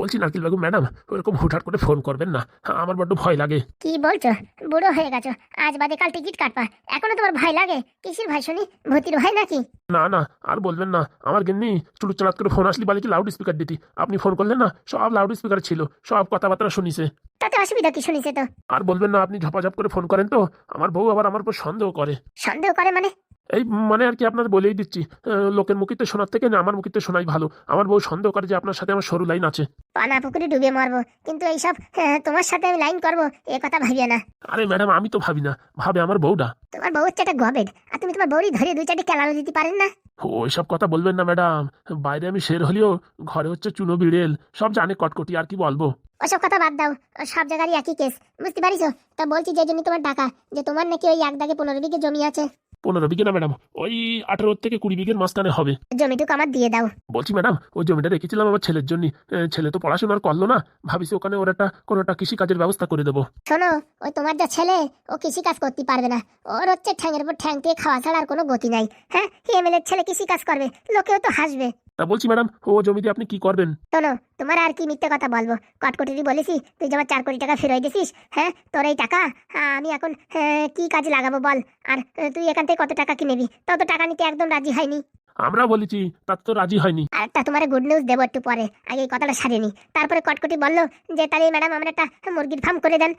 বলছি নারকেল বেগম ম্যাডাম ওরকম হুটহাট করে ফোন করবেন না। আমার বড্ড ভয় লাগে। কি বলছো? বুড়ো হয়ে গেছো। আজ বাদে কাল টিকিট কাটবা। এখনও তোমার ভয় লাগে? কিসের ভয় শুনি? ভূতির ভয় নাকি? না না আর বলবেন না। আমার গিন্নি চুলু চালাত করে ফোন আসলি বালিকে লাউড স্পিকার দিতি। আপনি ফোন করলেন না সব লাউড স্পিকার ছিল সব কথাবার্তা শুনিছে। তাতে অসুবিধা কি শুনিছে তো? আর বলবেন না আপনি ঝপাঝপ করে ফোন করেন তো আমার বউ আবার আমার উপর সন্দেহ করে। সন্দেহ করে মানে? এই মানে আর কি আপনার বলেই দিচ্ছি লোকের মুখিতে শোনার থেকে না আমার মুখিতে শোনাই ভালো। আমার বউ সন্দেহ করে যে আপনার সাথে আমার সরু লাইন আছে। পানা পুকুরে ডুবে মরবো কিন্তু এইসব হ্যাঁ, তোমার সাথে আমি লাইন করব এ কথা ভাবিও না। আরে ম্যাডাম আমি তো ভাবি না ভাবে আমার বউটা। তোমার বউ হচ্ছে একটা গবেদ আর তুমি তোমার বউরই ধরে দুই চারটে কেলানো দিতে পারেন না। ওইসব কথা বলবেন না ম্যাডাম বাইরে আমি শের হলেও ঘরে হচ্ছে চুনো বিড়েল সব জানে কটকটি আর কি বলব। ওসব কথা বাদ দাও সব জায়গারই একই কেস বুঝতে পারিছো তা বলছি যে জন্য তোমার টাকা যে তোমার নাকি ওই এক দাগে পনেরো বিঘে জমি আছে। পনেরো বিঘে না ম্যাডাম? ওই আঠারো থেকে কুড়ি বিঘের মাঝখানে হবে। জমিটুকু আমার দিয়ে দাও। বলছি ম্যাডাম ওই জমিটা রেখেছিলাম আমার ছেলের জন্য। ছেলে তো পড়াশোনা আর করল না। ভাবিছি ওখানে ওর একটা কোনো একটা কৃষি কাজের ব্যবস্থা করে দেবো। শোনো ওই তোমার যা ছেলে ও কৃষি কাজ করতে পারবে না। ওর হচ্ছে ঠ্যাংয়ের উপর ঠ্যাং দিয়ে খাওয়া ছাড়া আর কোনো গতি নাই। হ্যাঁ এমএলএর ছেলে কৃষি কাজ করবে লোকেও তো হাসবে। তা বলছি ম্যাডাম ও জমিতে আপনি কি করবেন? শোনো তোমার আর কি মিথ্যে কথা বলব। কটকটিরই বলেছি তুই যেমন চার কোটি টাকা ফেরাই দিছিস হ্যাঁ তোর এই টাকা আমি এখন আহ, কি কাজে লাগাবো বল? আর তুই এখান থেকে কত টাকা কিনেবি তত টাকা নিতে একদম রাজি হয়নি। আমরা বলেছি তাতে তো রাজি হয়নি। আর একটা তোমার গুড নিউজ দেবো একটু পরে। আগে এই কথাটা সারিনি। তারপরে কটকটি বলল যে তাহলে ম্যাডাম আমার একটা মুরগির ফার্ম করে দেন।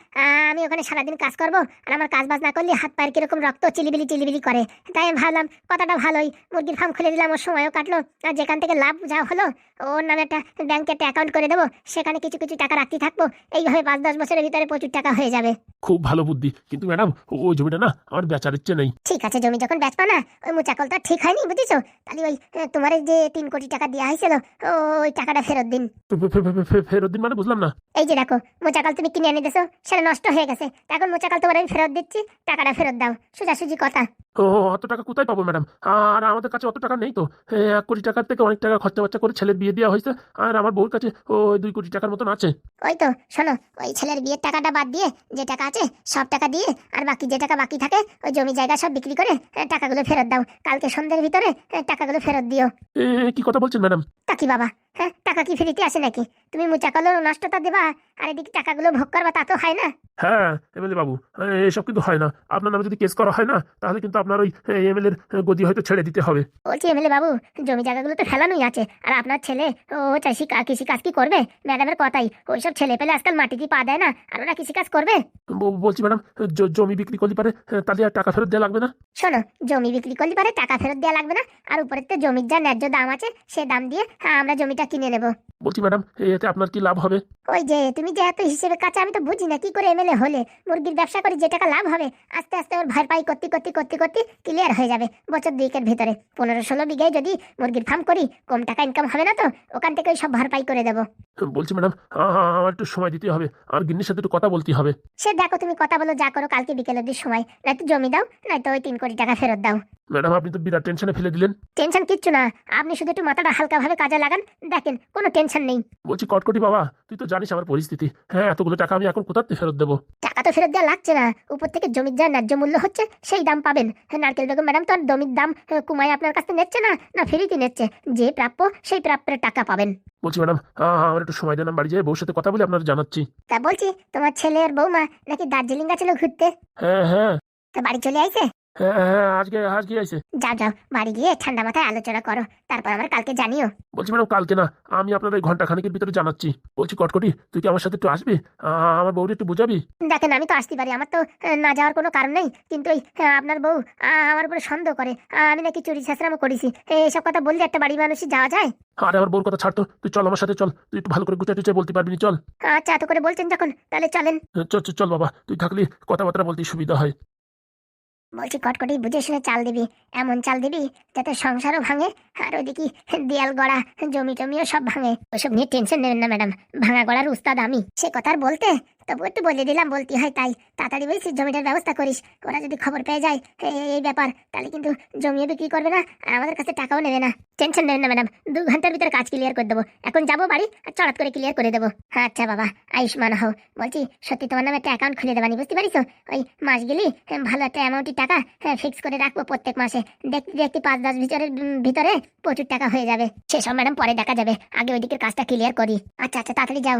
আমি ওখানে সারাদিন কাজ করব আর আমার কাজ বাজ না করলে হাত পায়ের কীরকম রক্ত চিলিবিলি চিলিবিলি করে। তাই আমি ভাবলাম কথাটা ভালোই। মুরগির ফার্ম খুলে দিলাম ওর সময়ও কাটলো। আর যেখান থেকে লাভ যা হলো ওর নামে একটা ব্যাংকে একটা অ্যাকাউন্ট করে দেবো। সেখানে কিছু কিছু টাকা রাখতে থাকব। এইভাবে পাঁচ দশ বছরের ভিতরে প্রচুর টাকা হয়ে যাবে। খুব ভালো বুদ্ধি। কিন্তু ম্যাডাম ওই জমিটা না আমার বেচার ইচ্ছে নেই। ঠিক আছে জমি যখন বেচবা না ওই মুচাকল তো ঠিক হয়নি বুঝেছ? তাহলে ওই তোমার যে তিন কোটি টাকা দেওয়া হয়েছিল ওই টাকাটা ফেরত দিন। ফেরত দিন মানে বুঝলাম না। এই যে দেখো মোচাকাল তুমি কিনে এনে দিছো সেটা নষ্ট হয়ে গেছে। এখন মোচাকাল তোমার আমি ফেরত দিচ্ছি টাকাটা ফেরত দাও। সোজাসুজি কথা। ও অত টাকা কোথায় পাবো ম্যাডাম? আর আমাদের কাছে অত টাকা নেই তো। এক কোটি টাকার থেকে অনেক টাকা খরচা বাচ্চা করে ছেলের বিয়ে দেওয়া হয়েছে আর আমার বউর কাছে ওই দুই কোটি টাকার মতন আছে। ওই তো শোনো ওই ছেলের বিয়ের টাকাটা বাদ দিয়ে যে টাকা আছে সব টাকা দিয়ে আর বাকি যে টাকা বাকি থাকে ওই জমি জায়গা সব বিক্রি করে টাকাগুলো ফেরত দাও। কালকে সন্ধ্যের ভিতরে এ, টাকাগুলো ফেরত দিও। এ, কি কথা বলছেন ম্যাডাম? তা কি বাবা? হ্যাঁ টাকা কি ফ্রিতে আসে নাকি? তুমি মোচাকালো নষ্টতা দেবা আর এদিকে টাকাগুলো ভোগ করবা তা তো হয় না। হ্যাঁ এমএলএ বাবু এসব কিন্তু হয় না। আপনার নামে যদি কেস করা হয় না তাহলে কিন্তু আপনার ওই এমএলএর গদি হয়তো ছেড়ে দিতে হবে। বলছি এমএলএ বাবু জমি জায়গাগুলো তো ফেলানোই আছে আর আপনার ছেলে ও চাষি কা- কৃষি কাজ কি করবে? ম্যাডামের কথাই ওইসব ছেলে পেলে আজকাল মাটিতে পা দেয় না আর ওরা কৃষি কাজ করবে বলছি ম্যাডাম জমি বিক্রি করতে পারে তাহলে আর টাকা ফেরত দেওয়া লাগবে না? শোনো জমি বিক্রি করলে পারে টাকা ফেরত দেওয়া লাগবে না আর উপরে তো জমির যা ন্যায্য দাম আছে সে দাম দিয়ে হ্যাঁ, আমরা জমিটা কিনে নেব। বলছি ম্যাডাম এতে আপনার কি লাভ হবে? ওই যে তুমি যে এত হিসেবে কাছে আমি তো বুঝি না কি করে এমএলএ হলে? মুরগির ব্যবসা করে যে টাকা লাভ হবে আস্তে আস্তে ওর ভরপাই করতে করতে করতে করতে ক্লিয়ার হয়ে যাবে বছর দুইকের ভিতরে। পনেরো ষোলো বিঘায় যদি মুরগির ফার্ম করি কম টাকা ইনকাম হবে না তো? ওখান থেকে সব ভরপাই করে দেবো। বলছি ম্যাডাম আমার একটু সময় দিতে হবে আর গিন্নির সাথে একটু কথা বলতে হবে। সে দেখো তুমি কথা বলো যা করো কালকে বিকেলের দিক সময়। নয়তো জমি দাও নয়তো ওই তিন কোটি টাকা ফেরত দাও। ম্যাডাম আপনি তো বিরাট টেনশনে ফেলে দিলেন। টেনশন কিচ্ছু না। আপনি শুধু একটু মাথাটা হালকাভাবে কাজে লাগান। দেখেন কোনো টেনশন নেই। বলছি কটকটি বাবা তুই তো জানিস আমার পরিস্থিতি। হ্যাঁ এতগুলো টাকা আমি এখন কোথাতে ফেরত দেবো? টাকা তো ফেরত দেওয়া লাগছে না। উপর থেকে জমির যা ন্যায্য মূল্য হচ্ছে সেই দাম পাবেন। হ্যাঁ, নারকেল বেগম ম্যাডাম তো আর জমির দাম কুমায় আপনার কাছ নিচ্ছে না না ফ্রিতে নিচ্ছে। যে প্রাপ্য সেই প্রাপ্যের টাকা পাবেন। বলছি ম্যাডাম আমার একটু সময় দেন বাড়ি যাই বউর সাথে কথা বলে আপনার জানাচ্ছি। তা বলছি তোমার ছেলে আর বৌমা নাকি দার্জিলিং গেছিল ঘুরতে? হ্যাঁ হ্যাঁ। তা বাড়ি চলে আইছে? হ্যাঁ হ্যাঁ আজকে আজকে আইসে যাও যাও বাড়ি গিয়ে ঠান্ডা মাথায় আলোচনা করো। তারপর আমার কালকে জানিও। বলছি ম্যাডাম কালকে না আমি আপনার ঘণ্টা খানিকের ভিতরে জানাচ্ছি। বলছি কটকটি তুই কি আমার সাথে একটু আসবি? আমার বউরে একটু বুঝাবি? দেখেন আমি তো আসতে পারি আমার তো না যাওয়ার কোনো কারণ নেই। কিন্তু আপনার বউ আমার উপরে সন্দেহ করে। আমি নাকি চুরি ছেঁচড়ামো করেছি। এইসব কথা বললে একটা বাড়ি মানুষই যাওয়া যায়? আরে আমার বউর কথা ছাড়তো তুই চল আমার সাথে চল। তুই একটু ভালো করে গুছিয়ে টুচিয়ে বলতে পারবি চল। আচ্ছা এত করে বলছেন যখন তাহলে চলেন। চল চল, চল বাবা তুই থাকলে কথাবার্তা বলতে সুবিধা হয়। বলছি, কটকটি বুঝে শুনে চাল দিবি। এমন চাল দিবি যাতে সংসারও ভাঙে, আর ওদিকে দেয়াল গড়া জমি টমিও সব ভাঙে। ওসব নিয়ে টেনশন নেবেন না, ম্যাডাম। ভাঙা গড়ার উস্তাদ আমি। সে কথার বলতে তবু একটু বলে দিলাম, বলতে হয় তাই। তাড়াতাড়ি বলছিস জমিটার ব্যবস্থা করিস। ওরা যদি খবর পেয়ে যায় এই ব্যাপার। তাহলে কিন্তু জমিও বিক্রি করবে না, আর আমাদের কাছে টাকাও নেবে না। টেনশন নেবেন না, ম্যাডাম। দু ঘণ্টার ভিতরে কাজ ক্লিয়ার করে দেবো। এখন যাব বাড়ি, আর চড়াত করে ক্লিয়ার করে দেবো। আচ্ছা বাবা। আয়ুষ্মান হও। বলছি, সত্যি তোমার নামে একটা অ্যাকাউন্ট খুলে দেবানি, বুঝতে পারিস ওই মাস গেলি ভালো একটা অ্যামাউন্টের টাকা ফিক্স করে রাখব প্রত্যেক মাসে। দেখতে দেখতে পাঁচ দশ ভিতরের ভিতরে প্রচুর টাকা হয়ে যাবে। সেসব ম্যাডাম, পরে দেখা যাবে। আগে ওইদিকের কাজটা ক্লিয়ার করি। আচ্ছা আচ্ছা তাড়াতাড়ি যাও।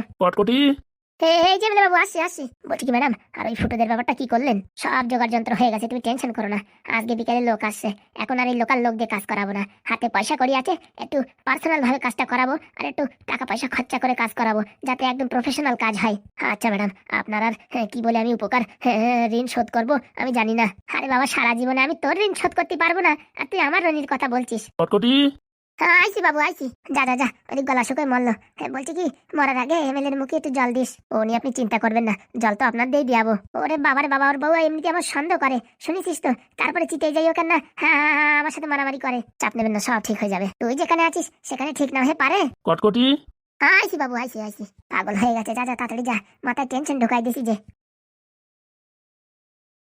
বাবু আসছি আসছি। বলছি কি ম্যাডাম আর ওই ফুটোদের ব্যাপারটা কি করলেন? সব জোগাড় যন্ত্র হয়ে গেছে তুমি টেনশন করো না। আজকে বিকালে লোক আসছে। এখন আর এই লোকাল লোক দিয়ে কাজ করাবো না। হাতে পয়সা করি আছে একটু পার্সোনাল ভাবে কাজটা করাবো আর একটু টাকা পয়সা খরচা করে কাজ করাবো যাতে একদম প্রফেশনাল কাজ হয়। আচ্ছা ম্যাডাম আপনার আর হ্যাঁ, কি বলে আমি উপকার হ্যাঁ, ঋণ শোধ করব আমি জানি না। আরে বাবা সারা জীবনে আমি তোর ঋণ শোধ করতে পারব না। আর তুই আমার ঋণের কথা বলছিস। হ্যাঁ আইসি বাবু আইসি যা যা যা ওদিক গলা শুকোয় মরলো হ্যাঁ বলছি কি মরার আগে এমএলএর মুখে একটু জল দিস। ও নিয়ে আপনি চিন্তা করবেন না জল তো আপনার দিয়ে দিয়াবো। ওরে বাবার বাবা ওর বউ এমনিতে আমার সন্দেহ করে শুনেছিস তো? তারপরে চিতে যাই ওখানে না হ্যাঁ হ্যাঁ, হ্যাঁ, আমার সাথে মারামারি করে। চাপ নেবেন না সব ঠিক হয়ে যাবে। তুই যেখানে আছিস সেখানে ঠিক না হয়ে পারে? কটকটি? হ্যাঁ আইসি বাবু আইসি আইসি পাগল হয়ে গেছে যা যা তাড়াতাড়ি যা। মাথায় টেনশন ঢোকাই দিছি যে।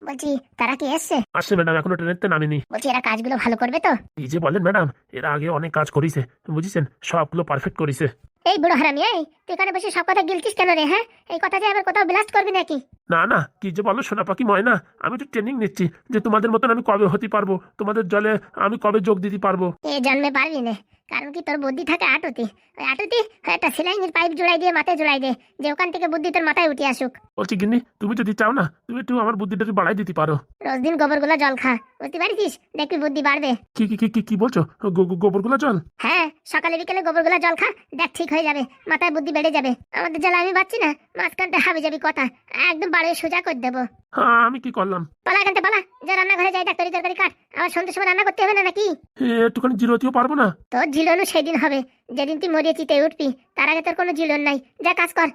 বলছি তারা কি এসছে? আসছে ম্যাডাম এখনও ট্রেনেতে নামিনি। বলছি এরা কাজগুলো ভালো করবে তো? এই যে বলেন ম্যাডাম এরা আগে অনেক কাজ করেছে বুঝেছেন? সবগুলো পারফেক্ট করেছে। এই বুড়ো হারামি এই তুই এখানে বসে সব কথা গিলছিস কেন রে হ্যাঁ? এই কথা যে আবার কোথাও ব্লাস্ট করবি নাকি? না না কি যে বলো সোনা পাখি ময়না আমি তো ট্রেনিং নিচ্ছি যে তোমাদের মতন আমি কবে হতে পারব? তোমাদের জলে আমি কবে যোগ দিতে পারব? এ জন্মে পারবি না? কারণ কি তোর বুদ্ধি থাকে আটুতি? ওই আটুতি একটা সিলাইনের পাইপ জোড়াই দিয়ে মাথায় জোড়াই দে যে ওখান থেকে বুদ্ধি তোর মাথায় উঠে আসুক। বলছি গিন্নি তুমি যদি চাও না তুমি একটু আমার বুদ্ধিটা একটু বাড়াই দিতে পারো। রোজ দিন গোবরগুলো জল খা। বুঝতে পারিস দেখবি বুদ্ধি বাড়বে। কি কি কি কি কি বলছো? গো- গো- গোবরগুলো চল হ্যাঁ সকালে বিকেলে গোবরগুলো জল খা দেখ ঠিক হয়ে যাবে মাথায় বুদ্ধি বেড়ে যাবে। আমাদের জল আমি পাচ্ছি না মাঝখানটা হাবি যাবি কথা একদম বাড়িয়ে সোজা করে দেবো। হ্যাঁ আমি কি করলাম? পালা এখানটা পালা। যা রান্নাঘরে যাই দেখ তরি তরকারি কাট। আবার সন্ধ্যের সময় রান্না করতে হবে না নাকি? এ, একটুখানি জিরোতেও পারব না। তোর ঝিলনও সেদিন হবে। যেদিন তুই মরিয়ে চিতে উঠবি। তার আগে তোর কোনো ঝিলন নাই। যা কাজ কর।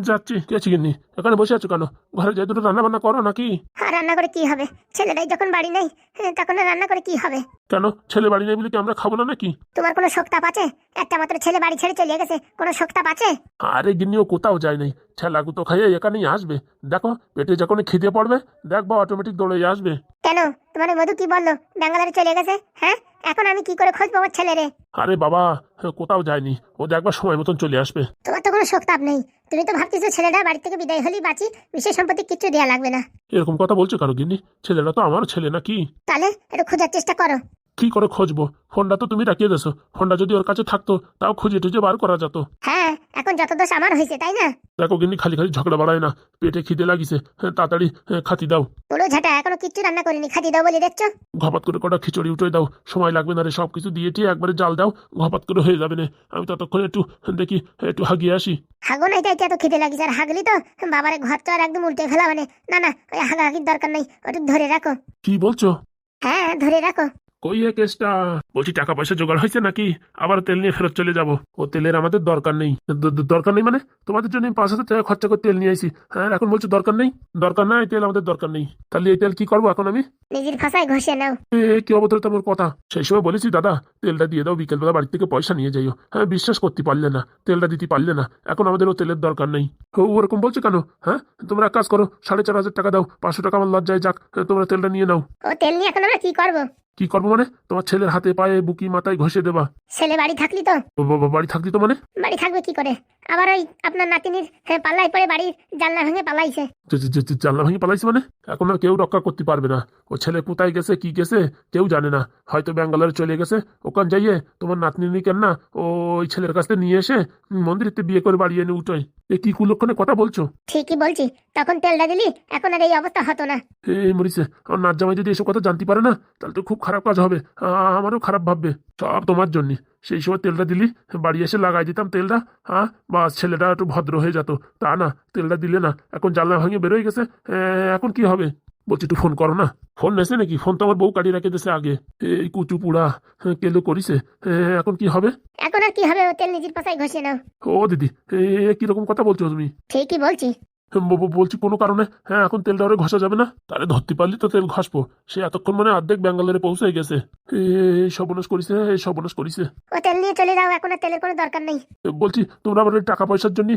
যাচ্ছি। কি আছে গিন্নি? এখানে বসে আছো কেন? ঘরে যাই দুটো রান্না বান্না করো নাকি? আর রান্না করে কি হবে? ছেলেরাই যখন বাড়ি নেই হ্যাঁ, তখন রান্না করে কি হবে? কেন? ছেলে বাড়ি নেই বলে কি আমরা খাব না নাকি? তোমার কোনো শোকতাপ আছে? একটা মাত্র ছেলে বাড়ি ছেড়ে চলে গেছে। কোনো শোকতাপ আছে? আরে গিন্নিও কোথাও যায় নাই। ছেলা তো খাইয়ে এখানেই আসবে। দেখো পেটে যখন খিদে পড়বে দেখব অটোমেটিক দৌড়ে আসবে। কেন? তোমার মধু কি বলল? ব্যাঙ্গালোরে চলে গেছে? হ্যাঁ? এখন আমি কি করে খোঁজ পাবো ছেলেরে? আরে বাবা হ্যাঁ, কোথাও যায়নি। ও দেখবার সময় মতন চলে আসবে। তোমার তো কোনো শোকতাপ নেই। তুমি তো ভাবতেছো ছেলেটা বাড়ি থেকে বিদায় হলেই বাঁচি বিশেষ সম্পত্তি কিচ্ছু দেওয়া লাগবে না। এরকম কথা বলছো কারও গিন্নি? ছেলেরা তো আমার ছেলে নাকি? তাহলে একটু খোঁজার চেষ্টা করো। কি করে খুঁজবো? ফোনটা তো তুমি রাখিয়ে দেছো। ফোনটা যদি ওর কাছে থাকতো তাও খুঁজে টুজে বার করা যেত। হ্যাঁ এখন যত দোষ আমার হয়েছে তাই না? দেখো গিন্নি খালি খালি ঝগড়া বাড়ায় না। পেটে খিদে লাগিছে। হ্যাঁ, তাড়াতাড়ি হ্যাঁ, খাতি দাও। পুরো ঝাঁটা এখনও কিচ্ছু রান্না করিনি। খাতি দাও বলে দেখছ? ঘপাত করে কটা খিচুড়ি উঠে দাও। সময় লাগবে না রে সব কিছু দিয়ে টিয়ে একবারে জাল দাও। ঘপাত করে হয়ে যাবে না। আমি ততক্ষণ একটু দেখি একটু হাগিয়ে আসি। হাগো নাই তাই এত খিদে লাগিছে আর হাগলি তো? বাবারে ঘর তো আর একদম উল্টে ফেলা মানে। না না ওই হাগাহাগির দরকার নাই ওটুক ধরে রাখো। কি বলছো? হ্যাঁ ধরে রাখো। কই এ কেসটা বলছি টাকা পয়সা জোগাড় হয়েছে নাকি? আবার তেল নিয়ে ফেরত চলে যাব। ও তেলের আমাদের দরকার নেই। দরকার নেই মানে? তোমাদের জন্য পাঁচ হাজার টাকা খরচা করে তেল নিয়ে আসি হ্যাঁ এখন বলছো দরকার নেই? দরকার নাই তেল আমাদের দরকার নেই। তাহলে এই তেল কি করব এখন আমি? নিজের ভাষায় ঘষে নাও। এ কি অবতরতা আমার কথা? সেই সময় বলেছি দাদা তেলটা দিয়ে দাও বিকেলবেলা বাড়ি থেকে পয়সা নিয়ে যাইও। হ্যাঁ বিশ্বাস করতে পারলে না। তেলটা দিতে পারলে না। এখন আমাদের ও তেলের দরকার নেই। ও ওরকম বলছো কেন? হ্যাঁ তোমরা এক কাজ করো সাড়ে চার হাজার টাকা দাও। পাঁচশো টাকা আমার লজ্জায় যাক। হ্যাঁ, তোমরা তেলটা নিয়ে নাও। ও তেল নিয়ে এখন আমরা কি করব? কি করব মানে? তোমার ছেলের হাতে পায়ে বুকি মাথায় ঘষে দেবা। ছেলে বাড়ি থাকলি তো? ব- ব- বাড়ি থাকলি তো মানে? বাড়ি থাকবে কি করে? আবার ওই আপনার নাতিনির হ্যাঁ, পাল্লায় পড়ে বাড়ির জানলা ভেঙে পালাইছে। যে- যে- যে- যে জানলা ভেঙে পালাইছে মানে? এখন আর কেউ রক্ষা করতে পারবে না। ও ছেলে কোথায় গেছে কি গেছে কেউ জানে না। হয়তো ব্যাঙ্গালোরে চলে গেছে। ওখান যাইয়ে তোমার নাতনি কেন না ওই ছেলের কাছ নিয়ে এসে মন্দিরেতে বিয়ে করে বাড়ি এনে উঠোয়। এ কি কুলক্ষণে কথা বলছো? ঠিকই বলছি। তখন তেলটা দিলি এখন আর এই অবস্থা হতো না। এই মরিছে আমার নাচ জামাই যদি এসব কথা জানতে পারে না তাহলে তো খুব খারাপ কাজ হবে। আমারও খারাপ ভাববে। সব তোমার জন্য। সেই সময় তেলটা দিলি বাড়ি এসে লাগাই দিতাম তেলটা হ্যাঁ বা ছেলেটা একটু ভদ্র হয়ে যেত। তা না তেলটা দিলে না এখন জানলা ভাঙে বেরোয় গেছে। এখন কি হবে? বলছি একটু ফোন করো না। ফোন নেছে নাকি? ফোন তো আমার বউ কাটিয়ে রেখে দিয়েছে আগে। এই কুচু পুড়া হ্যাঁ, কেলো করিছে। এখন কি হবে? এখন আর কি হবে? ও তেল নিজের পাশায় ঘষে নাও। ও দিদি এ কীরকম কথা বলছো তুমি? ঠিকই বলছি। বলছি কোনো কারণে। হ্যাঁ এখন তেলটা ওরে ঘষা যাবে না। তারে ধরতে পারলি তো তেল ঘষবো। সে এতক্ষণ মানে অর্ধেক ব্যাঙ্গালোরে পৌঁছে গেছে। এই সর্বনাশ করিছে এই সর্বনাশ করিছে। ও তেল নিয়ে চলে যাও এখন তেলের কোনো দরকার নেই। বলছি তোমরা আবার টাকা পয়সার জন্য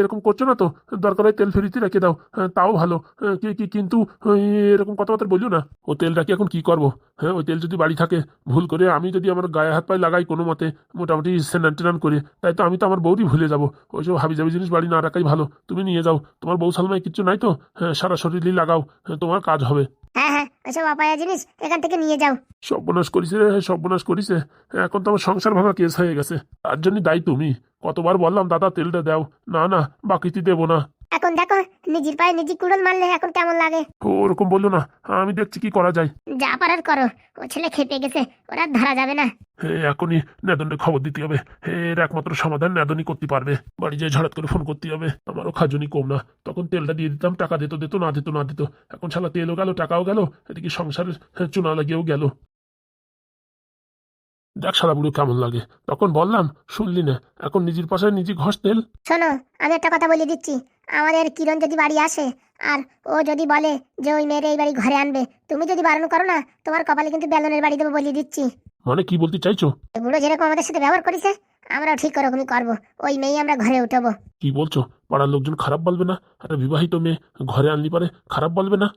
এরকম করছ না তো? দরকার হয় তেল ফেরিতে রেখে দাও। হ্যাঁ, তাও ভালো। হ্যাঁ, কি কি কিন্তু এরকম কথাবার্তা বলিও না। ও তেলটা কি এখন কি করব? হ্যাঁ ওই তেল যদি বাড়ি থাকে ভুল করে আমি যদি আমার গায়ে হাত পায়ে লাগাই কোনো মতে মোটামুটি স্নান টেনান করে তাই তো আমি তো আমার বউরই ভুলে যাব। ওইসব হাবি জাবি জিনিস বাড়ি না রাখাই ভালো। তুমি নিয়ে যাও। তোমার বউ সালমায় কিচ্ছু নাই তো? হ্যাঁ সারা শরীরই লাগাও হ্যাঁ, তোমার কাজ হবে। হ্যাঁ হ্যাঁ ওইসব অপায়া জিনিস এখান থেকে নিয়ে যাও। সর্বনাশ করিছে রে সর্বনাশ করিছে। এখন তো আমার সংসার ভাঙা কেস হয়ে গেছে। তার জন্য দায়ী তুমি। কতবার বললাম দাদা তেলটা দাও। না না বাকিতে দেবো না। এখন দেখো নিজের পায়ে নিজে কুড়োল মারলে এখন কেমন লাগে? ওরকম বলল না। আমি দেখছি কি করা যায়। যা পারার করো। ও ছেলে খেপে গেছে। ওরা ধরা যাবে না। এখনই নেদনকে খবর দিতে হবে। এর একমাত্র সমাধান নেদনই করতে পারবে। বাড়ি যেয়ে ঝড়াত করে ফোন করতে হবে। আমারও খাজনি কম না। তখন তেলটা দিয়ে দিতাম টাকা দিত দিত না দিত না দিত। এখন শালা তেলও গেল টাকাও গেল। এদিকে সংসারের চুনা লাগিয়েও গেল। দেখ শালা বুড়ো কেমন লাগে। তখন বললাম শুনলি না? এখন নিজের পাশে নিজে ঘষ তেল। শোনো আমি একটা কথা বলে দিচ্ছি। আমাদের কিরণ যদি বাড়ি আসে আর ও যদি বলে যে ওই মেয়ের এই বাড়ি ঘরে আনবে তুমি যদি বারণ করো না তোমার কপালে কিন্তু বেলনের বাড়ি দেবো বলে দিচ্ছি। মানে কি বলতে চাইছো? বুড়ো যেরকম আমাদের সাথে ব্যবহার করেছে আমরাও ঠিক ওরকমই করব। ওই মেয়ে আমরা ঘরে উঠবো। কি বলছো? পাড়ার লোকজন খারাপ বলবে না? একটা বিবাহিত মেয়ে ঘরে আনলি পারে খারাপ বলবে না?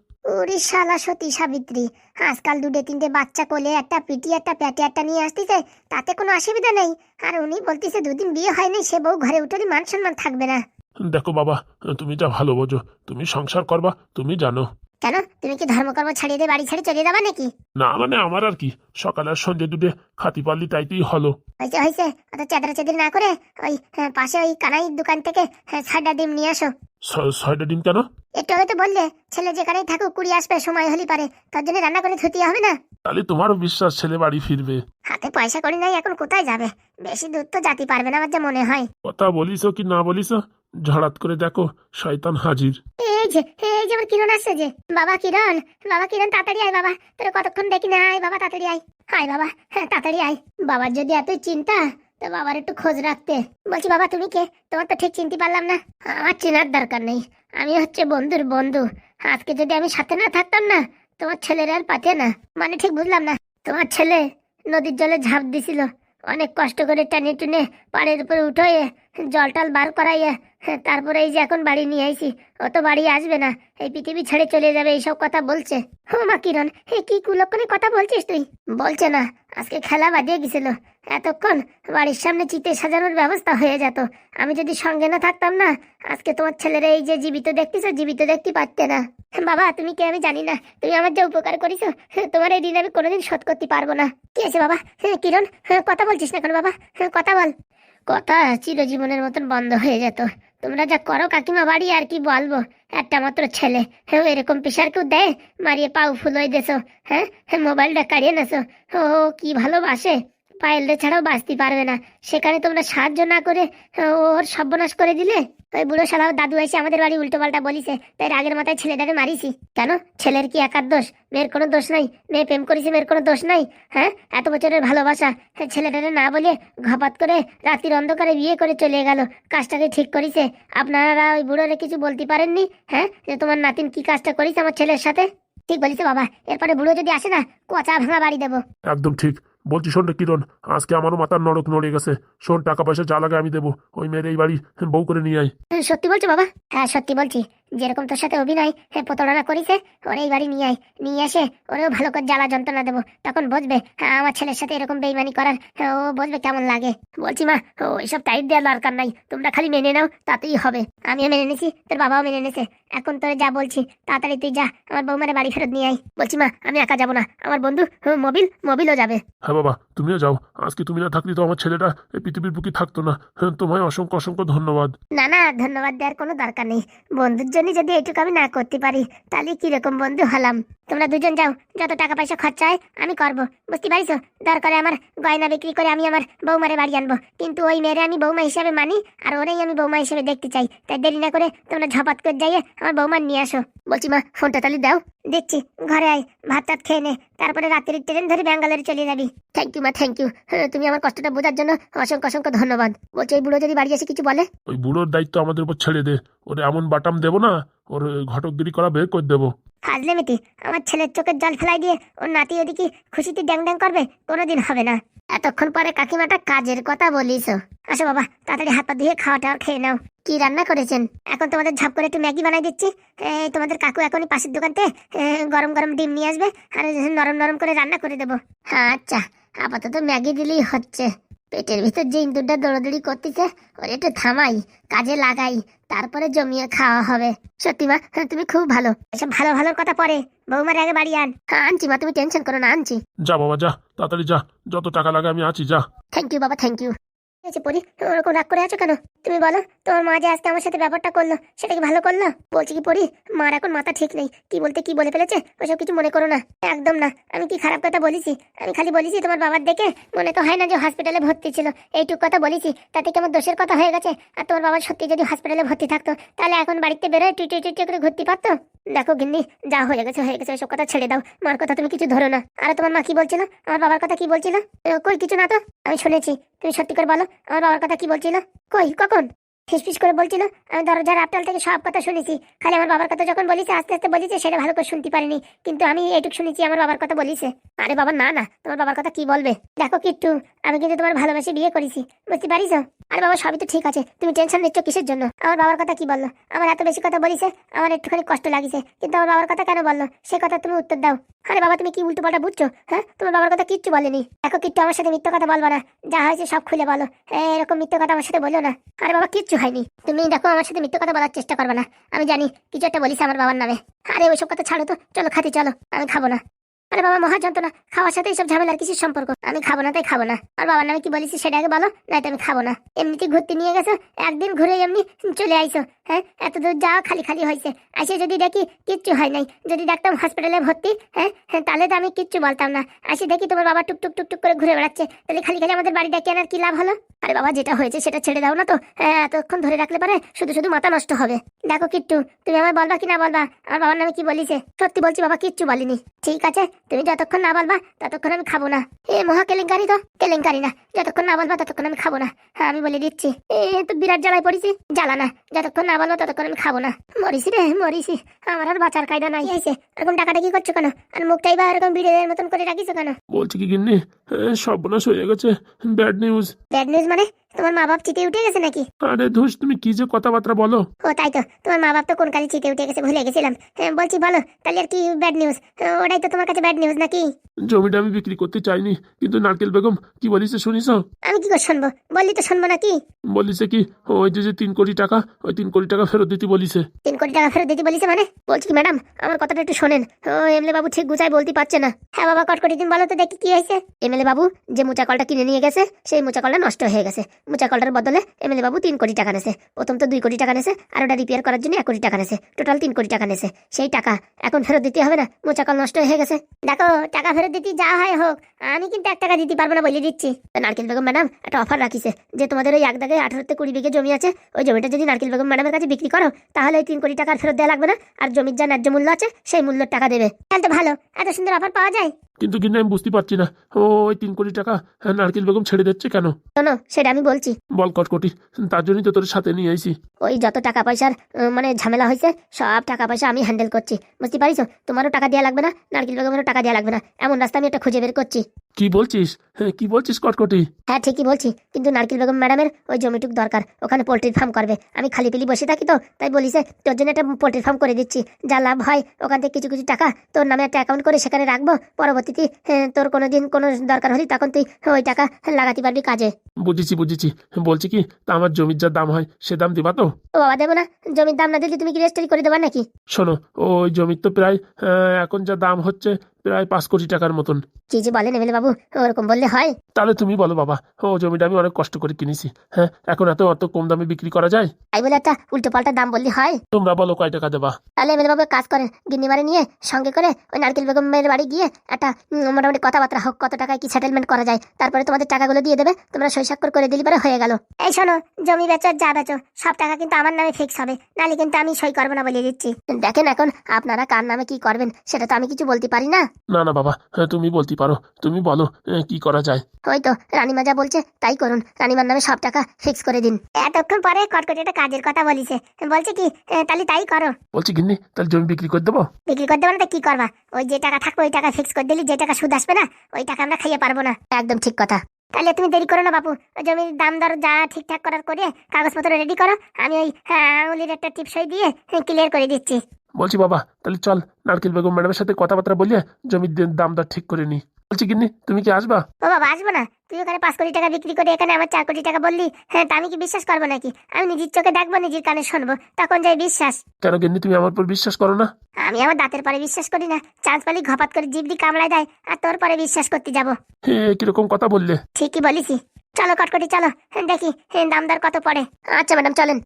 শালা সতী সাবিত্রী আজকাল দুটো তিনটে বাচ্চা কোলে একটা পিটি একটা প্যাটে একটা নিয়ে আসতেছে তাতে কোনো অসুবিধা নেই। আর উনি বলতেছে দুদিন বিয়ে হয়নি সে বউ ঘরে উঠলে মান সম্মান থাকবে না। দেখো বাবা তুমি যা ভালো বোঝো তুমি সংসার করবা তুমি জানো। কেন? তুমি কি ধর্মকর্ম ছাড়িয়ে দিয়ে বাড়ি ছেড়ে চলে যাবা নাকি? না মানে আমার আর কি সকালে আর সন্ধ্যে দুটে খাতি পারলি তাইতেই হলো। হয়েছে হয়েছে অত চাদরা চাদরি না করে ওই হ্যাঁ, পাশে ওই কানাই দোকান থেকে হ্যাঁ, ছয়টা ডিম নিয়ে আসো। ছয়টা ডিম কেন? একটু হয়তো বললে ছেলে যেখানেই থাকুক কুড়ি আসবে সময় হলি পারে। তার জন্য রান্না করে ধুতে হবে না? তাহলে তোমারও বিশ্বাস ছেলে বাড়ি ফিরবে। হাতে পয়সা করি নাই এখন কোথায় যাবে? বেশি দূর তো জাতি পারবে না আমার যা মনে হয়। কথা বলিস কি না বলিস? ঝড়াত করে দেখো, শয়তান হাজির। কিরণ আসছে যে। বাবা কিরণ বাবা কিরণ, তাড়াতাড়ি আয় বাবা। তোর কতক্ষণ দেখি না? আয় বাবা, তাড়াতাড়ি আয়। আয় বাবা হ্যাঁ তাড়াতাড়ি আয়। বাবার যদি এতই চিন্তা, তো বাবার একটু খোঁজ রাখতে। বলছি, বাবা, তুমি কে? তোমার তো ঠিক চিনতে পারলাম না। আমার চেনার দরকার নেই। আমি হচ্ছে বন্ধুর বন্ধু। আজকে যদি আমি সাথে না থাকতাম না, তোমার ছেলের আর পাতে না। মানে ঠিক বুঝলাম না। তোমার ছেলে নদীর জলে ঝাঁপ দিছিল। অনেক কষ্ট করে টেনে টুনে পাড়ের উপরে উঠোয়ে জল টল বার করাইয়ে, তারপরে এই যে এখন বাড়ি নিয়ে আইছি ও তো বাড়ি আসবে না, এই পৃথিবী ছেড়ে চলে যাবে, এইসব কথা বলছে। ও মা কিরণ হে কি কুলক্ষণে কথা বলছিস তুই? বলছে না, আজকে খেলা বাজিয়ে গেছিল, এতক্ষণ বাড়ির সামনে চিতে সাজানোর ব্যবস্থা হয়ে যেত। আমি যদি সঙ্গে না থাকতাম না, আজকে তোমার ছেলেরা এই যে জীবিত দেখতেছ, জীবিত দেখতে পারতে না। বাবা তুমি কে আমি জানি না? তুমি আমার যে উপকার করেছ হ্যাঁ, তোমার এই দিন আমি কোনোদিন শোধ করতে পারব না। কি আছে বাবা? হ্যাঁ কিরণ? হ্যাঁ কথা বলছিস না কেন বাবা? কথা বল। কথা চিরজীবনের মতন বন্ধ হয়ে যেত। তোমরা যা করো কাকিমা বাড়ি আর কি বলব? একটা মাত্র ছেলে। হ্যাঁ এরকম প্রেশার কেউ দেয়? মারিয়ে পাও দেছো। হ্যাঁ হ্যাঁ মোবাইলটা কাড়িয়ে নেছো। ও কি ভালোবাসে। পায়েলটা ছাড়াও বাঁচতে পারবে না। সেখানে তোমরা সাহায্য না করে ওর সর্বনাশ করে দিলে? ওই বুড়ো শালাও দাদু এসে আমাদের বাড়ি উল্টো পাল্টা বলিছে তাই রাগের মাথায় ছেলেটাকে মারিছি কেন? ছেলের কি একার দোষ? মেয়ের কোনো দোষ নাই। মেয়ে প্রেম করেছে মেয়ের কোনো দোষ নাই। হ্যাঁ? এত বছরের ভালোবাসা। হ্যাঁ, ছেলেটারে না বলে ঘপাত করে রাত্রির অন্ধকারে বিয়ে করে চলে গেল। কাজটাকে ঠিক করেছে। আপনারা ওই বুড়োরে কিছু বলতে পারেননি? হ্যাঁ? যে তোমার নাতিন কি কাজটা করেছে আমার ছেলের সাথে? ঠিক বলিছে বাবা। এরপরে বুড়ো যদি আসে না কচা ভাঙা বাড়ি দেবো। একদম ঠিক। বলছি শোন কিরণ, আজকে আমারও মাথার নরক নড়ে গেছে। শোন, টাকা পয়সা যা লাগে আমি দেবো। ওই মেয়ের এই বাড়ি বউ করে নিয়ে আয়। সত্যি বলছো বাবা? হ্যাঁ সত্যি বলছি। যেরকম তোর সাথে অভিনয় হ্যাঁ প্রতারণা করিছে ওর এই বাড়ি নিয়ে আয়, নিয়ে এসে ওরেও ভালো করে জ্বালা যন্ত্রণা দেবো। তখন বুঝবে আমার ছেলের সাথে এরকম বেইমানি করার, ও বুঝবে কেমন লাগে। বলছি মা, ও এইসব টাইট দেওয়ার দরকার নাই, তোমরা খালি মেনে নাও, তাতেই হবে। আমিও মেনে নিছি তোর বাবাও মেনে নিছে এখন তোর যা বলছি, তাড়াতাড়ি তুই যা, আমার বৌমারে বাড়ি ফেরত নিয়ে আয়। বলছি মা, আমি একা যাব না, আমার বন্ধু মোবিল, মোবিলও যাবে। হ্যাঁ বাবা তুমিও যাও। আজকে তুমি না থাকলে তো আমার ছেলেটা এই পৃথিবীর বুকে থাকতো না। হ্যাঁ তোমায় অসংখ্য অসংখ্য ধন্যবাদ। না না, ধন্যবাদ দেওয়ার কোনো দরকার নেই। বন্ধুর জন্য যদি এটুকু আমি না করতে পারি, তাহলে কীরকম বন্ধু হলাম? তোমরা দুজন যাও, যত টাকা পয়সা খরচা হয়, আমি করব। বুঝতে পারিস দরকারে আমার গয়না বিক্রি করে আমি আমার বৌমারে বাড়ি আনব। কিন্তু ওই মেয়েরে আমি বৌমা হিসাবে মানি, আর ওরেই আমি বৌমা হিসেবে দেখতে চাই। তাই দেরি না করে তোমরা ঝপাত করে যাইয়ে আমার বৌমা নিয়ে আসো। বলছি, মা, ফোনটা তাহলে দাও। দিচ্ছি ঘরে আয়, ভাত টাত খেয়ে নে। তারপরে রাত্রির ট্রেন ধরে ব্যাঙ্গালোরে চলে যাবি। থ্যাংক ইউ, মা, থ্যাংক ইউ। তুমি আমার কষ্টটা বোঝার জন্য অসংখ্য অসংখ্য ধন্যবাদ। বলছি এই বুড়ো যদি বাড়ি এসে কিছু বলে? ওই বুড়োর দায়িত্ব আমাদের উপর ছেড়ে দে। ওর এমন বাটাম দেবো না, ওর ঘটকগিরি করা বের করে দেবো। ফাজলে মিটি আমার ছেলের চোখের জল ফেলাই দিয়ে ওর নাতি ওদিকে খুশিতে ড্যাং ড্যাং করবে, কোনোদিন হবে না। এতক্ষণ পরে কাকিমাটা কাজের কথা বলিস। আসো বাবা, তাড়াতাড়ি হাত পা ধুয়ে খাওয়া টাওয়া খেয়ে নাও। কি রান্না করেছেন? এখন তোমাদের ঝাপ করে একটু ম্যাগি বানাই দিচ্ছি। তোমাদের কাকু এখনই পাশের দোকানতে গরম গরম ডিম নিয়ে আসবে, আর নরম নরম করে রান্না করে দেবো। আচ্ছা আপাতত ম্যাগি দিলেই হচ্ছে। পেটের ভিতর যে ইন্দুরটা দৌড়াদৌড়ি করতেছে ওর একটু থামাই কাজে লাগাই তারপরে জমিয়ে খাওয়া হবে। সত্যি মা হ্যাঁ, তুমি খুব ভালো। এসব ভালো ভালোর কথা পরে বৌমার আগে বাড়ি আন। হ্যাঁ, আনছি মা তুমি টেনশন করো না আনছি। যা বাবা যা তাড়াতাড়ি যা যত টাকা লাগে আমি আছি যা। থ্যাংক ইউ বাবা থ্যাংক ইউ আচ্ছা পরি ওরকম রাগ করে আছো কেন? তুমি বলো, তোমার মা যে আজকে আমার সাথে ব্যাপারটা করল, সেটা কি ভালো করল? বলছি কি পরি, মার এখন মাথা ঠিক নেই। কি বলতে কি বলে ফেলেছে, ওসব কিছু মনে করো না। একদম না, আমি কি খারাপ কথা বলেছি? আমি খালি বলেছি তোমার বাবার দেখে, মনে তো হয় না যে হসপিটালে ভর্তি ছিল। এইটুক কথা বলেছি, তাতে কি আমার দোষের কথা হয়ে গেছে? আর তোমার বাবা সত্যি যদি হসপিটালে ভর্তি থাকতো, তাহলে এখন বাড়িতে বেরোয় টুইটে টুইটে করে ঘুরতে পারতো? দেখো গিন্নি, যা হয়ে গেছে হয়ে গেছে ওইসব কথা ছেড়ে দাও। মার কথা তুমি কিছু ধরো না। আর তোমার মা কি বলছিল? আমার বাবার কথা কি বলছিল? কই, কিছু না তো? আমি শুনেছি। তুমি সত্যি করে বলো, আমার বাবার কথা কি বলছিল? কই, কখন? ফিসফিস করে বলছিল, আমি দরজার আপটাল থেকে সব কথা শুনেছি। খালি আমার বাবার কথা যখন বলিছে, আস্তে আস্তে বলিছে, সেটা ভালো করে শুনতে পারিনি। কিন্তু আমি এইটুকু শুনেছি, আমার বাবার কথা বলিছে। আরে বাবা, না না, তোমার বাবার কথা কি বলবে? দেখো কিট্টু, আমি কিন্তু তোমার ভালোবাসে, বিয়ে করেছি। বুঝতে পারিস আরে বাবা, সবই তো ঠিক আছে। তুমি টেনশন নিচ্ছ কিসের জন্য? আমার বাবার কথা কি বলল? আমার এত বেশি কথা বলিছে, আমার একটুখানি কষ্ট লাগিছে। কিন্তু আমার বাবার কথা কেন বলল? সে কথা তুমি উত্তর দাও। আরে বাবা, তুমি কি উল্টো পাল্টা বুঝছ? হ্যাঁ তোমার বাবার কথা কিচ্ছু বলেনি। দেখো, কিট্টু আমার সাথে মিথ্যে কথা বলব না। যা হয়েছে সব খুলে বলো। এরকম মিথ্যে কথা আমার সাথে বলো না। আরে বাবা, কিচ্ছু হয়নি। তুমি দেখো, আমার সাথে মিথ্যে কথা বলার চেষ্টা করবে না। আমি জানি, কিছু একটা বলিস আমার বাবার নামে। আরে ওইসব কথা ছাড়ো তো। চলো, খাতে চলো। আমি খাব না। আরে বাবা, মহা যন্ত্রণা। খাওয়ার সাথে এইসব ঝামেলার কিছু সম্পর্ক? আমি খাব না, তাই খাব না। আর বাবার নামে কি বলিস সেটা আগে বলো না আমি খাব না। এমনিতে ঘুরতে নিয়ে গেছো, একদিন ঘুরে এমনি চলে আইসো হ্যাঁ? এত দূর যাওয়া খালি খালি হয়েছে। আসে যদি দেখি কিচ্ছু হয় নাই, যদি দেখতাম হসপিটালে ভর্তি হ্যাঁ? হ্যাঁ তাহলে তো আমি কিচ্ছু বলতাম না। আসে দেখি তোমার বাবা টুক টুক টুক টুক করে ঘুরে বেড়াচ্ছে, তাহলে খালি খালি আমাদের বাড়ি ডেকে আনার কি লাভ হলো? আরে বাবা, যেটা হয়েছে সেটা ছেড়ে দাও না তো হ্যাঁ এতক্ষণ ধরে রাখলে পারে শুধু শুধু মাথা নষ্ট হবে। দেখো কিট্টু, তুমি আমায় বলবা কি না বলবা? আমার বাবার নামে কি বলিছে? সত্যি বলছি, বাবা কিচ্ছু বলিনি। ঠিক আছে তুমি যতক্ষণ না বলবা ততক্ষণ আমি খাব না। এ মহা কেলেঙ্কারি তো কেলেঙ্কারি না। যতক্ষণ না বলবা ততক্ষণ আমি খাব না। হ্যাঁ আমি বলে দিচ্ছি। এ তো বিরাট জ্বালায় পড়েছি। জ্বালা না। যতক্ষণ না বলব ততক্ষণ আমি খাব না। মরিসি রে মরিসি আমার আর বাঁচার কায়দা নাই। এসে এরকম টাকাটা কি করছ কেন? আর মুখটাই বা এরকম বিড়ের মতন করে রাখিছো কেন? বলছি কি গিন্নি? সর্বনাশ হয়ে গেছে। ব্যাড নিউজ ব্যাড নিউজ মানে? তোমার মা বাপ চিতে উঠে গেছে নাকি? আরে ধুস তুমি কি যে কথাবার্তা বলো? ও তাই তো। তোমার মা বাপ তো কোন কালে চিতে উঠে গেছে ভুলে গেছিলাম। হ্যাঁ, বলছি বলো তাহলে আর কি ব্যাড নিউজ ওটাই তো তোমার কাছে ব্যাড নিউজ নাকি? জমিটা আমি বিক্রি করতে চাইনি কিন্তু নারকেল বেগম কি বলিস শুনিস? আমি কি করে শুনব? বললি তো শুনব নাকি? বলিছে কি ওই যে যে তিন কোটি টাকা ওই তিন কোটি টাকা ফেরত দিতে বলিছে। তিন কোটি টাকা ফেরত দিতে বলিছে মানে? বলছি কি ম্যাডাম আমার কথাটা একটু শোনেন। ও এমএলএ বাবু ঠিক গুছাই বলতে পারছে না। হ্যাঁ বাবা কটকটি দিন বলো তো দেখি কি হয়েছে। এমএলএ বাবু যে মুচা কলটা কিনে নিয়ে গেছে সেই মুচা কলটা নষ্ট হয়ে গেছে। মুচা কলটার বদলে এমএলএ বাবু তিন কোটি টাকা নেছে প্রথম তো দুই কোটি টাকা নেছে আর ওটা রিপেয়ার করার জন্য এক কোটি টাকা নেছে টোটাল তিন কোটি টাকা নেছে সেই টাকা এখন ফেরত দিতে হবে না মুচা কল নষ্ট হয়ে গেছে দেখো টাকা ফেরত দিতে যা হয় হোক আমি কিন্তু এক টাকা দিতে পারব না বলে দিচ্ছি নারকেল বেগম ম্যাডাম একটা অফার রাখিছে যে তোমাদের ওই এক দাগে আঠারোতে কুড়ি বিঘে জমি আছে ওই জমিটা যদি নারকেল বেগম ম্যাডামের কাছে বিক্রি করো তাহলে ওই তিন কোটি টাকার ফেরত দেওয়া লাগবে না আর জমির যা ন্যায্য মূল্য আছে সেই মূল্যের টাকা দেবে তাহলে তো ভালো এত সুন্দর অফার পাওয়া যায় কিন্তু কিন্তু আমি বুঝতে পারছি না। ওই তিন কোটি টাকা নারকেল বেগম ছেড়ে দিচ্ছে কেন? শোনো সেটা আমি বলছি। বল কটকটি তার জন্যই তো তোর সাথে নিয়ে আইছি। ওই যত টাকা পয়সার উম, মানে ঝামেলা হয়েছে সব টাকা পয়সা আমি হ্যান্ডেল করছি। বুঝতে পারিস তোমারও টাকা দেওয়া লাগবে না নারকেল বেগমেরও টাকা দেওয়া লাগবে না। এমন রাস্তা আমি একটা খুঁজে বের করছি। কি বলছিস? হ্যাঁ কি বলছিস কটকটি? হ্যাঁ ঠিকই বলছি। কিন্তু নারকেল বেগম ম্যাডামের ওই জমিটুক দরকার। ওখানে পোল্ট্রির ফার্ম করবে। আমি খালি পেলি বসে থাকি তো তাই বলিছে তোর জন্য একটা পোল্ট্রির ফার্ম করে দিচ্ছি। যা লাভ হয় ওখান থেকে কিছু কিছু টাকা তোর নামে একটা অ্যাকাউন্ট করে সেখানে রাখব। পরবর্তীতে হ্যাঁ, তোর কোনো দিন কোনো দরকার হলে তখন তুই ওই টাকা লাগাতে পারবি কাজে। বুঝেছি বুঝেছি। বলছি কি তা আমার জমির যা দাম হয় সে দাম দিবা তো? ও বাবা দেবো না। জমির দাম না দিলে তুমি কি রেজিস্ট্রি করে দেবা নাকি? শোনো ওই জমির তো প্রায় আহ, এখন যা দাম হচ্ছে প্রায় পাঁচ কোটি টাকার মতন। কি যে বলেন এমএলএ বাবু ওরকম বললে হয়? তাহলে তুমি বলো বাবা ও জমিটা আমি অনেক কষ্ট করে কিনেছি। হ্যাঁ এখন এত অত কম দামে বিক্রি করা যায়? তাই বলে একটা উল্টো পাল্টা দাম বললে হয়? তোমরা বলো কয় টাকা দেবা? তাহলে এমএলএ বাবু কাজ করেন গিন্নি বাড়ি নিয়ে সঙ্গে করে ওই নারকেল বেগমের বাড়ি গিয়ে একটা উম, মোটামুটি কথাবার্তা হোক কত টাকায় কি সেটেলমেন্ট করা যায় তারপরে তোমাদের টাকাগুলো দিয়ে দেবে তোমরা সই স্বাক্ষর করে দিলে পরে হয়ে গেল। এই শোনো জমি বেচো আর যা বেচো সব টাকা কিন্তু আমার নামে ফিক্স হবে নাহলে কিন্তু আমি সই করব না বলে দিচ্ছি। দেখেন এখন আপনারা কার নামে কি করবেন সেটা তো আমি কিছু বলতে পারি না। না না বাবা হ্যাঁ তুমি বলতে পারো তুমি বলো কি করা যায়? ওই তো রানীমা যা বলছে তাই করুন রানীমার নামে সব টাকা ফিক্স করে দিন। এতক্ষণ পরে কটকটি একটা কাজের কথা বলিছে। বলছে কি তাহলে তাই করো। বলছি গিন্নি তাহলে জমি বিক্রি করে দেবো? বিক্রি করে দেবো না কি করবা? ওই যে টাকা থাকবে ওই টাকা ফিক্স করে দিলি যে টাকা সুদ আসবে না ওই টাকা আমরা খাইয়ে পারব না। একদম ঠিক কথা। তাহলে তুমি দেরি করো না বাপু। জমির দাম দর যা ঠিকঠাক করার করে কাগজপত্র রেডি করো। আমি ওই হ্যাঁ, আঙুলির একটা টিপসই দিয়ে ক্লিয়ার করে দিচ্ছি। বলছি বাবা তাহলে চল নারকেল বেগম ম্যাডামের সাথে কথাবার্তা বলিয়ে জমির দাম দর ঠিক করে নি। বলছি গিন্নি তুমি কি আসবা? ও বাবা আসব না। তুই ওখানে পাঁচ কোটি টাকা বিক্রি করে এখানে আমার চার কোটি টাকা বললি হ্যাঁ তা আমি কি বিশ্বাস করব নাকি? আমি নিজের চোখে দেখব নিজের কানে শুনব তখন যাই বিশ্বাস। কেন গিন্নি তুমি আমার উপর বিশ্বাস করো না? আমি আমার দাঁতের পরে বিশ্বাস করি না। চান্স পালি ঘপাত করে জিবলি কামড়ায় দেয় আর তোর পরে বিশ্বাস করতে যাব। হে কীরকম কথা বললে? ঠিকই বলিসি চলো কটকটি চলো। দেখি দাম দর কত পড়ে? আচ্ছা ম্যাডাম চলেন।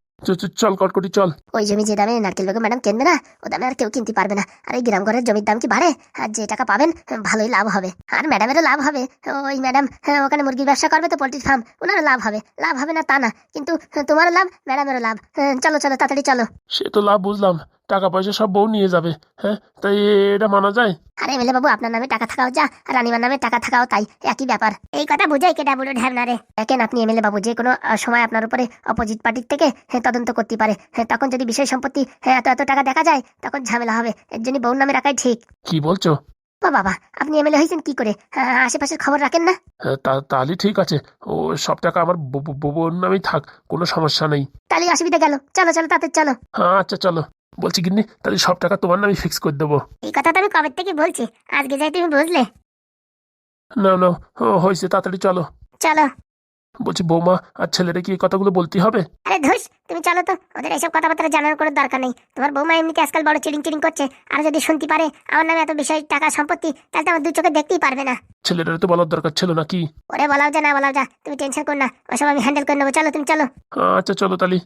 চল কটকটি চল। ওই জমি যে দামে নারকেল বেগম ম্যাডাম কিনবে না ও দামে আর কেউ কিনতে পারবে না। আর এই গ্রাম ঘরের জমির দাম কি বাড়ে? আর যে টাকা পাবেন ভালোই লাভ হবে। আর ম্যাডামেরও লাভ হবে। ওই ম্যাডাম ওখানে মুরগির ব্যবসা করবে তো পোল্ট্রি ফার্ম ওনারও লাভ হবে। লাভ হবে না তা না কিন্তু তোমারও লাভ ম্যাডামেরও লাভ। চলো চলো তাড়াতাড়ি চলো। সে তো লাভ বুঝলাম। টাকা পয়সা সব বউ নিয়ে যাবে হ্যাঁ? তাই এটা মানা যায়? আরে এমএলএ বাবু আপনার নামে টাকা থাকাও যা আর রানিমার নামে টাকা থাকাও তাই একই ব্যাপার। এই কথা বুঝাই কেটা বুড়ো ঢ্যাবনা রে। দেখেন আপনি এমএলএ বাবু যে কোনো সময় আপনার উপরে অপোজিট পার্টির থেকে হ্যাঁ, তদন্ত করতে পারে। হ্যাঁ, তখন যদি বিষয় সম্পত্তি হ্যাঁ, এত এত টাকা দেখা যায় তখন ঝামেলা হবে। এর জন্য বউর নামে রাখাই ঠিক। কি বলছো? ও বাবা আপনি এমএলএ হয়েছেন কি করে? হ্যাঁ, আশেপাশের খবর রাখেন না। হ্যাঁ, তাহলে ঠিক আছে। ও সব টাকা আমার বউ- বউ- বউর নামেই থাক কোনো সমস্যা নেই। তাহলে অসুবিধা গেল। চলো চলো তাতে চলো। হ্যাঁ আচ্ছা চলো। বলছি গিন্নি তাহলে সব টাকা তোমার নামে ফিক্স করে দেবো। এই কথা তো আমি কবে থেকে বলছি? আজকে যাই তুমি বুঝলে। না না হয়েছে তাড়াতাড়ি চলো। চলো। বলছি বৌমা আর ছেলেরা কি এই কথাগুলো বলতে হবে? আরে ধুস তুমি চলো তো। ওদের এইসব কথাবার্তা জানার কোনো দরকার নেই। তোমার বৌমা এমনিতে আজকাল বড় চিড়িং চিড়িং করছে। আর যদি শুনতে পারে আমার নামে এত বিষয় টাকা সম্পত্তি তাহলে তো আমার দু চোখে দেখতেই পারবে না। ছেলেরা তো বলার দরকার ছিল না কি ওরে বলাও যা না বলাও যা তুমি টেনশন কর না। ওসব আমি হ্যান্ডেল করে নেব। চলো তুমি চলো। আচ্ছা চলো তাহলে।